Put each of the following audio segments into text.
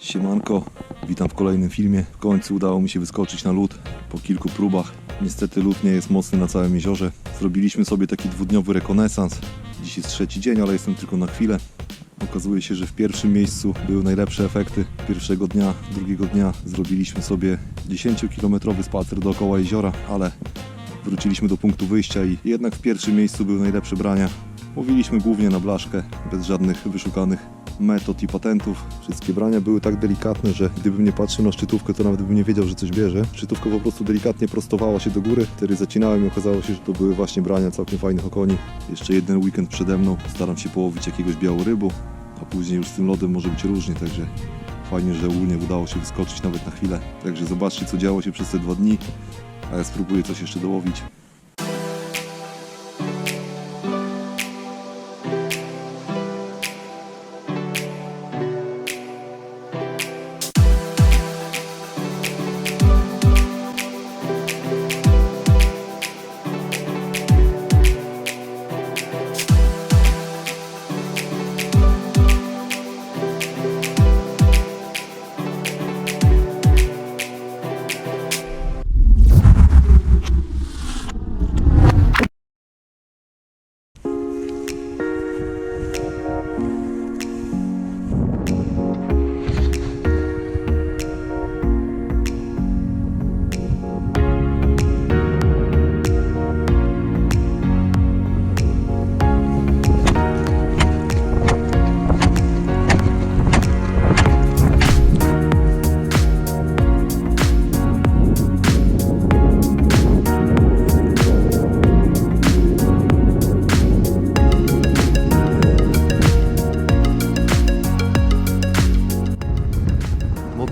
Siemanko, witam w kolejnym filmie. W końcu udało mi się wyskoczyć na lód po kilku próbach. Niestety lód nie jest mocny na całym jeziorze. Zrobiliśmy sobie taki dwudniowy rekonesans. Dziś jest trzeci dzień, ale jestem tylko na chwilę. Okazuje się, że w pierwszym miejscu były najlepsze efekty. Pierwszego dnia, drugiego dnia zrobiliśmy sobie 10-kilometrowy spacer dookoła jeziora, ale wróciliśmy do punktu wyjścia i jednak w pierwszym miejscu były najlepsze brania. Łowiliśmy głównie na blaszkę, bez żadnych wyszukanych metod i patentów. Wszystkie brania były tak delikatne, że gdybym nie patrzył na szczytówkę, to nawet bym nie wiedział, że coś bierze. Szczytówka po prostu delikatnie prostowała się do góry. Wtedy zacinałem i okazało się, że to były właśnie brania całkiem fajnych okoni. Jeszcze jeden weekend przede mną. Staram się połowić jakiegoś białorybu, a później już z tym lodem może być różnie, także fajnie, że ogólnie udało się wyskoczyć nawet na chwilę. Także zobaczcie, co działo się przez te dwa dni, a ja spróbuję coś jeszcze dołowić.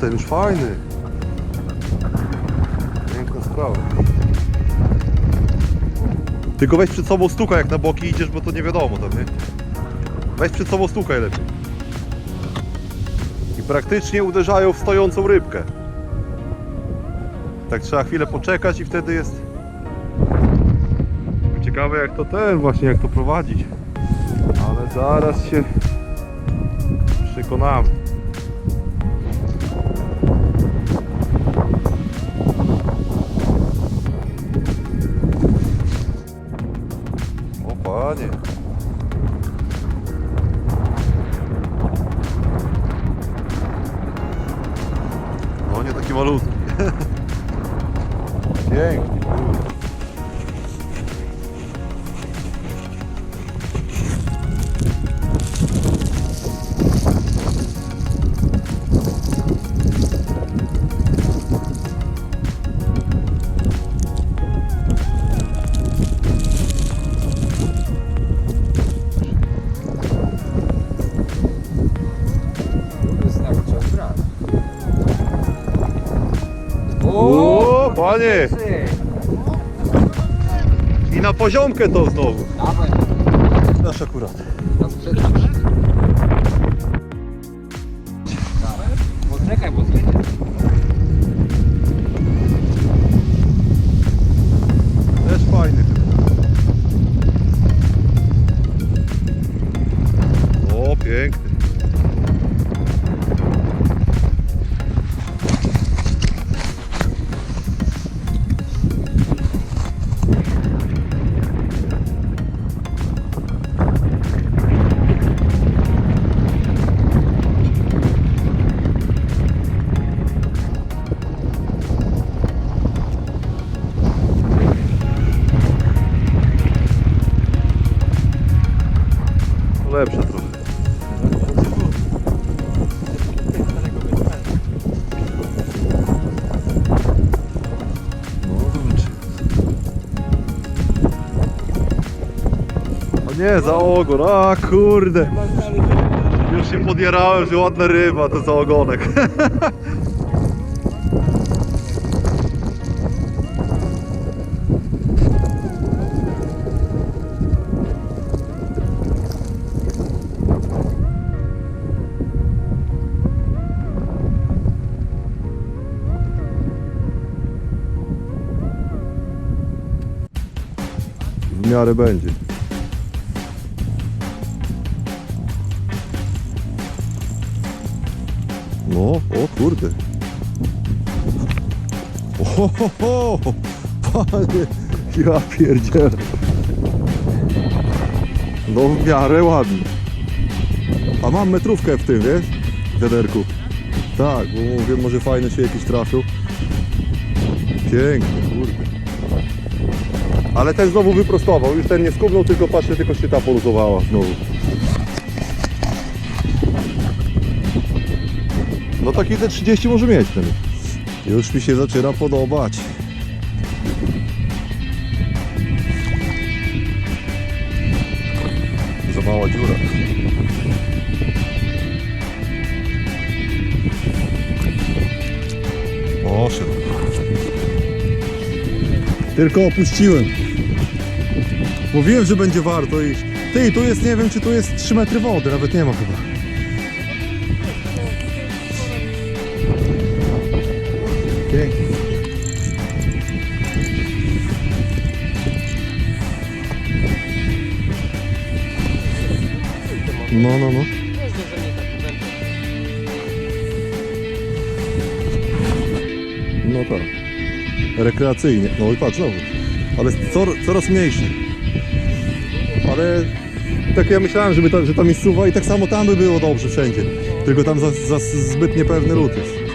Ten już fajny. Piękna sprawa. Tylko weź przed sobą stuka jak na boki idziesz, bo to nie wiadomo tam, nie? Weź przed sobą stukaj lepiej. I praktycznie uderzają w stojącą rybkę. Tak trzeba chwilę poczekać i wtedy jest... Ciekawe jak to ten właśnie, jak to prowadzić. Ale zaraz się przekonamy. O panie. Panie! I na poziomkę to znowu. Dawaj, Nasz akurat. bo nie, za ogon, a kurde. Już się podjarałem, że ładna ryba, to za ogonek. W miarę będzie. No, o kurde. O, ho, ho, panie, ja pierdzielę. No w miarę ładnie. A mam metrówkę w tym, wiesz? W wiaderku. Tak, bo mówię, może fajny się jakiś trafił. Piękny, kurde. Ale ten znowu wyprostował, już ten nie skubnął, tylko patrzcie, tylko się ta poluzowała znowu. No taki te 30 może mieć ten. Już mi się zaczyna podobać. Za mała dziura. Poszedł. Tylko opuściłem. Mówiłem, że będzie warto iść. Ty, tu jest, nie wiem, czy tu jest 3 metry wody, nawet nie ma chyba. Pięknie. No, no, no. No tak. Rekreacyjnie. No i patrz znowu. Ale coraz, coraz mniejszy. Ale tak ja myślałem, żeby ta, że tam jest suwa i tak samo tam by było dobrze wszędzie. Tylko tam za, za zbyt niepewny lód jest.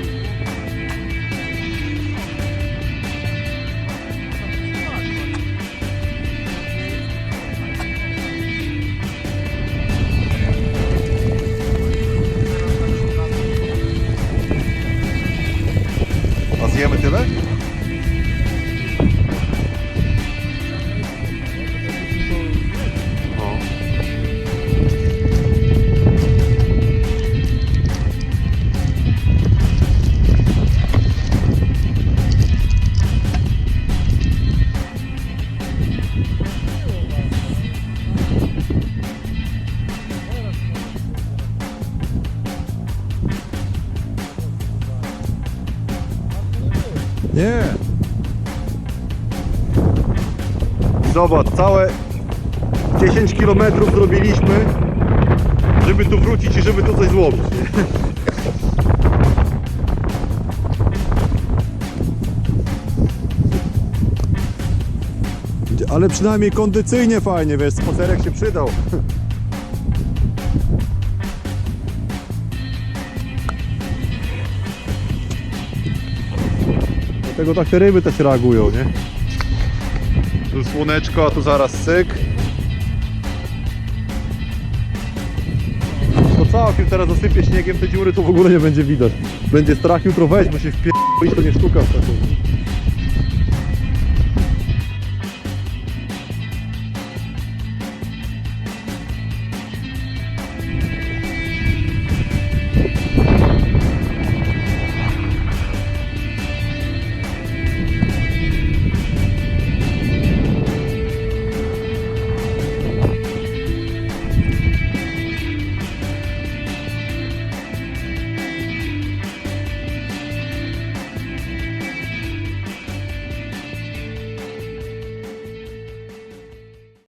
Nie. Zobacz, całe 10 km zrobiliśmy, żeby tu wrócić i żeby tu coś złowić. Ale przynajmniej kondycyjnie fajnie, wiesz, spacerek się przydał. Dlatego tak te ryby też reagują, nie? Tu słoneczko, a tu zaraz syk. To całkiem teraz zasypie śniegiem te dziury, to w ogóle nie będzie widać. Będzie strach jutro wejść, bo się wpierdolić, to nie sztuka w taką.